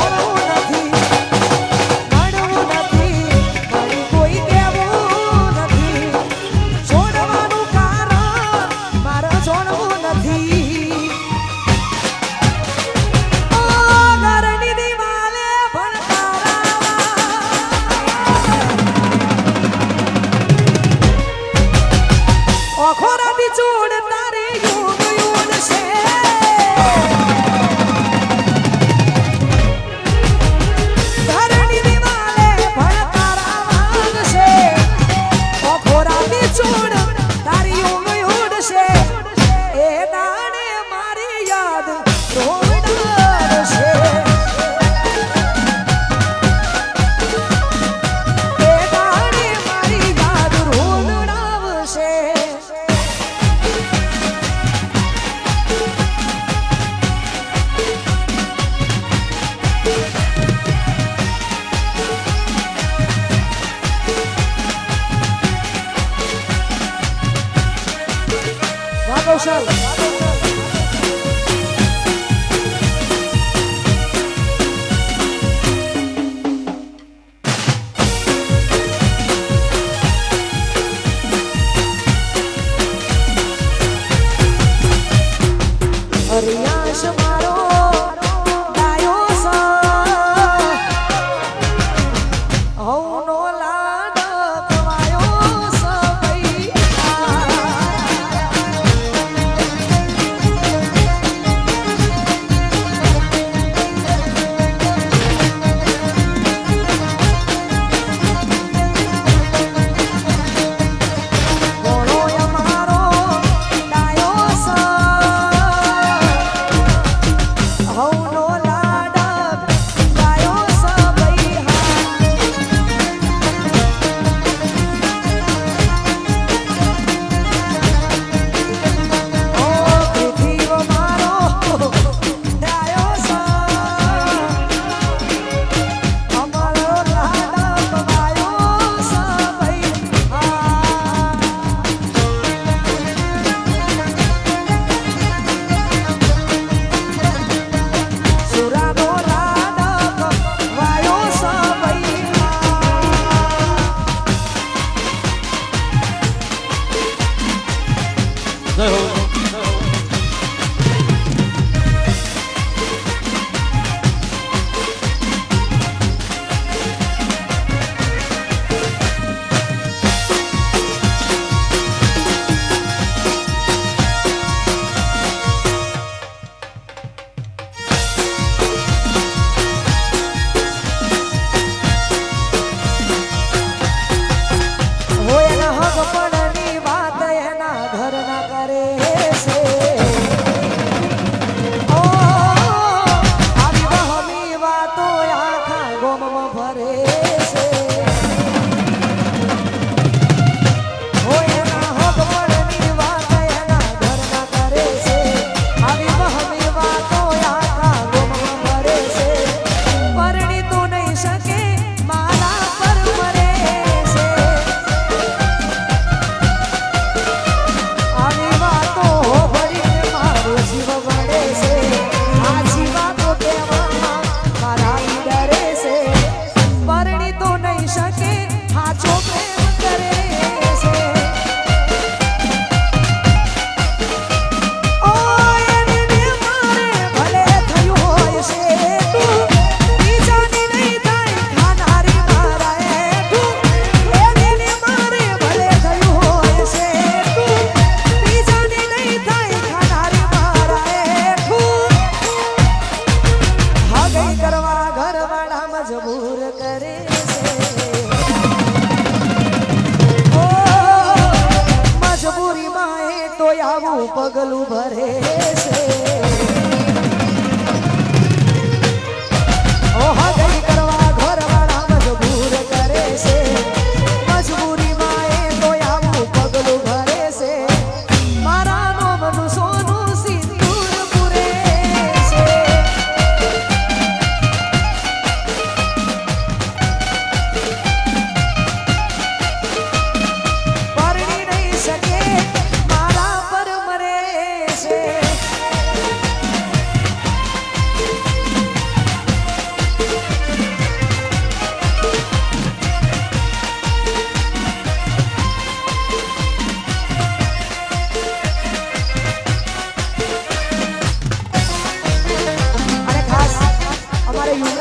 Oh,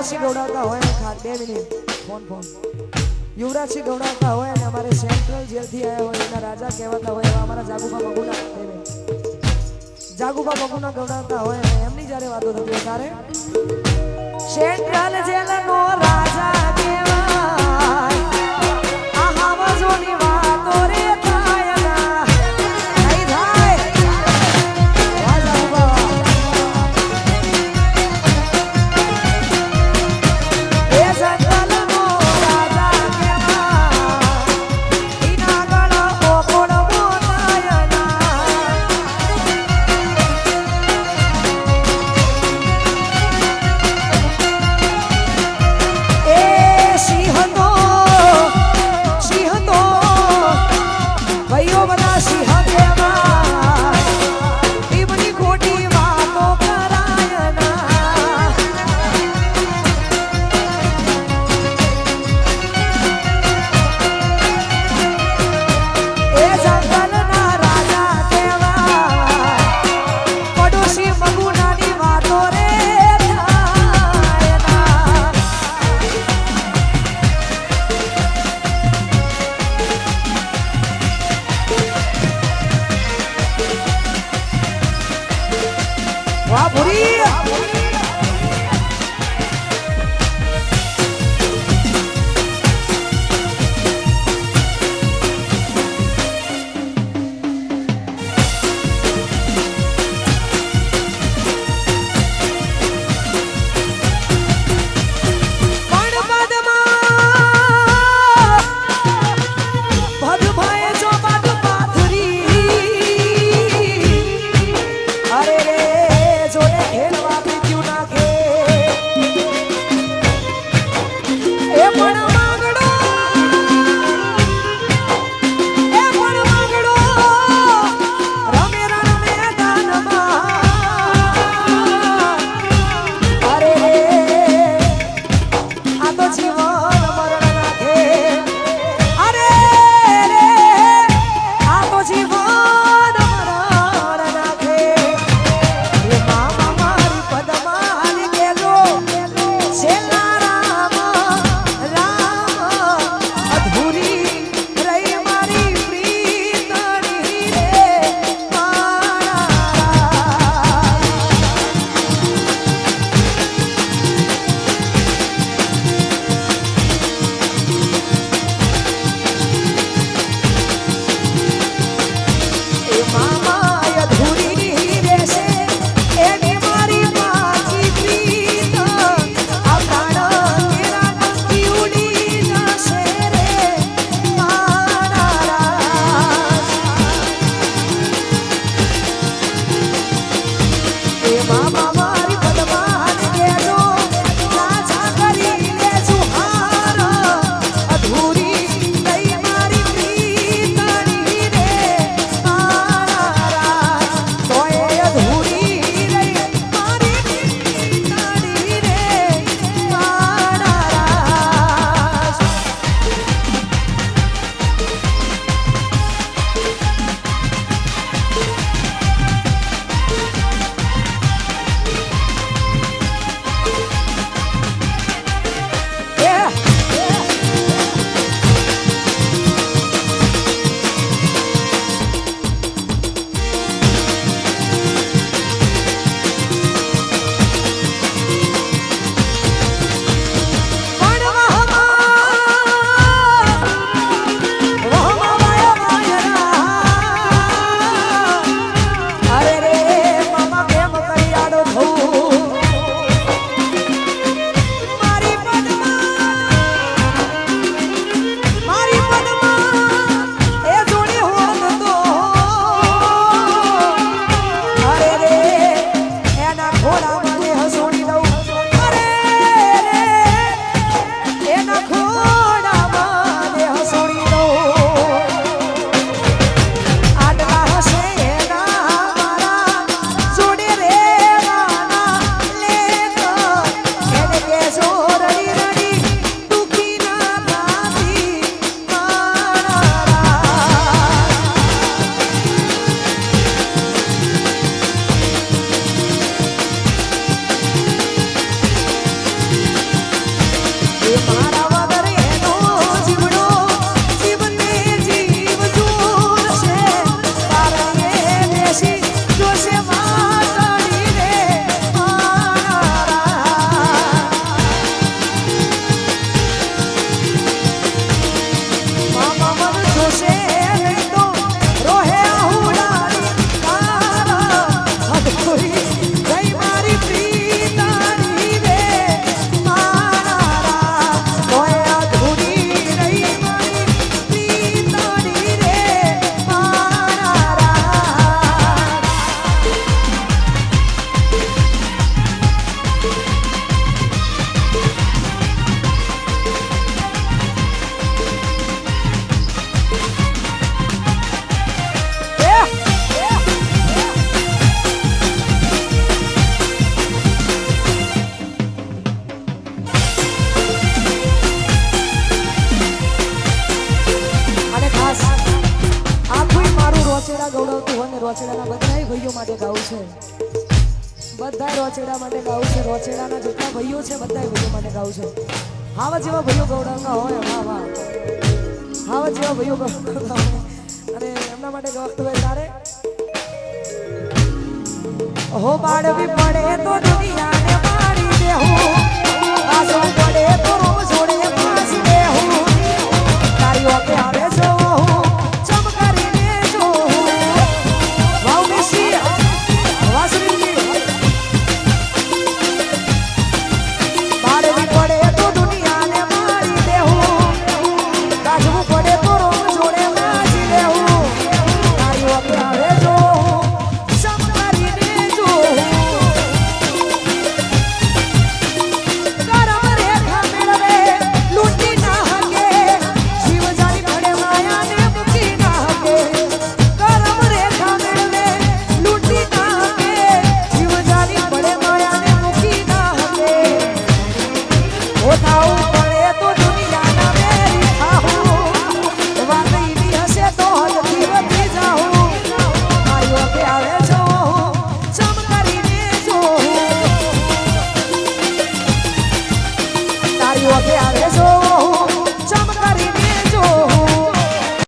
Yuvrajsinh ગૌડાવતા હોય ને ખાસ બે મિનિટ. Phone phone. યુવરાજસિંહ ગૌડાવતા હોય અને અમારે સેન્ટ્રલ જેલથી આવ્યા હોય એના રાજા કહેવાતા હોય એવા અમારા જાગુબા મગુના. બે બગુના ગૌડાવતા હોય અને એમની જ્યારે વાતો થતી હોય ત્યારે સેન્ટ્રલ જેલનો રાજા કહેવાય. આ હાવજોની એમના માટે ગવર્તભાઈ તારે હો બાળવી પડે તો દુનિયાને મારી તો છોડે પાસ તારી